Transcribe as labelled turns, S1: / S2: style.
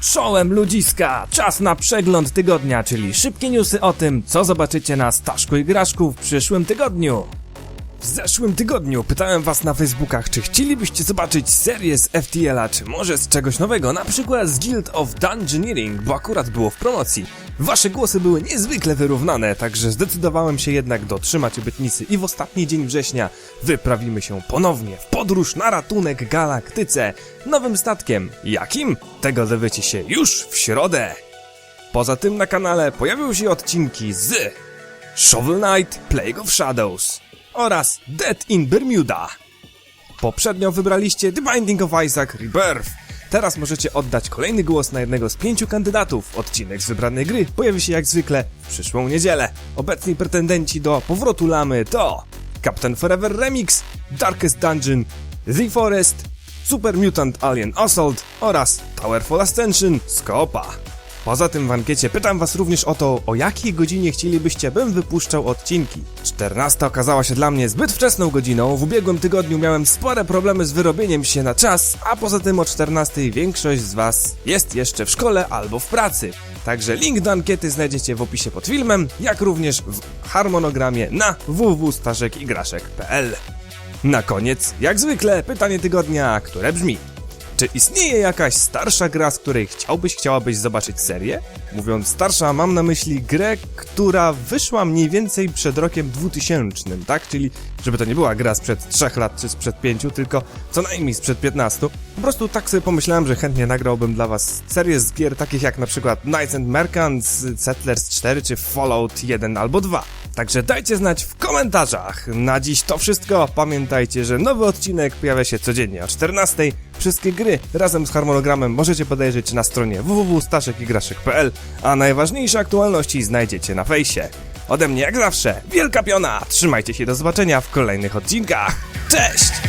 S1: Czołem ludziska! Czas na przegląd tygodnia, czyli szybkie newsy o tym, co zobaczycie na Staszku i Graszku w przyszłym tygodniu. W zeszłym tygodniu pytałem was na Facebookach, czy chcielibyście zobaczyć serię z FTL-a, czy może z czegoś nowego, na przykład z Guild of Dungeoneering, bo akurat było w promocji. Wasze głosy były niezwykle wyrównane, także zdecydowałem się jednak dotrzymać obietnicy i w ostatni dzień września wyprawimy się ponownie w podróż na ratunek galaktyce nowym statkiem. Jakim? Tego dowiecie się już w środę. Poza tym na kanale pojawiły się odcinki z Shovel Knight Plague of Shadows oraz Dead in Bermuda. Poprzednio wybraliście The Binding of Isaac Rebirth. Teraz możecie oddać kolejny głos na jednego z pięciu kandydatów. Odcinek z wybranej gry pojawi się jak zwykle w przyszłą niedzielę. Obecni pretendenci do powrotu lamy to Captain Forever Remix, Darkest Dungeon, The Forest, Super Mutant Alien Assault oraz Towerfall Ascension z Koopa. Poza tym w ankiecie pytam was również o to, o jakiej godzinie chcielibyście, bym wypuszczał odcinki. 14 okazała się dla mnie zbyt wczesną godziną, w ubiegłym tygodniu miałem spore problemy z wyrobieniem się na czas, a poza tym o 14 większość z was jest jeszcze w szkole albo w pracy. Także link do ankiety znajdziecie w opisie pod filmem, jak również w harmonogramie na www.starzekigraszek.pl. Na koniec, jak zwykle, pytanie tygodnia, które brzmi czy istnieje jakaś starsza gra, z której chciałbyś, chciałabyś zobaczyć serię? Mówiąc starsza, mam na myśli grę, która wyszła mniej więcej przed rokiem 2000, tak? Czyli, żeby to nie była gra sprzed 3 lat czy sprzed 5, tylko co najmniej sprzed 15. Po prostu tak sobie pomyślałem, że chętnie nagrałbym dla was serię z gier takich jak na przykład Knights and Merchants, Settlers 4 czy Fallout 1 albo 2. Także dajcie znać w komentarzach. Na dziś to wszystko. Pamiętajcie, że nowy odcinek pojawia się codziennie o 14. Wszystkie gry razem z harmonogramem możecie podejrzeć na stronie www.staszekigraszek.pl, a najważniejsze aktualności znajdziecie na fejsie. Ode mnie jak zawsze, wielka piona! Trzymajcie się do zobaczenia w kolejnych odcinkach. Cześć!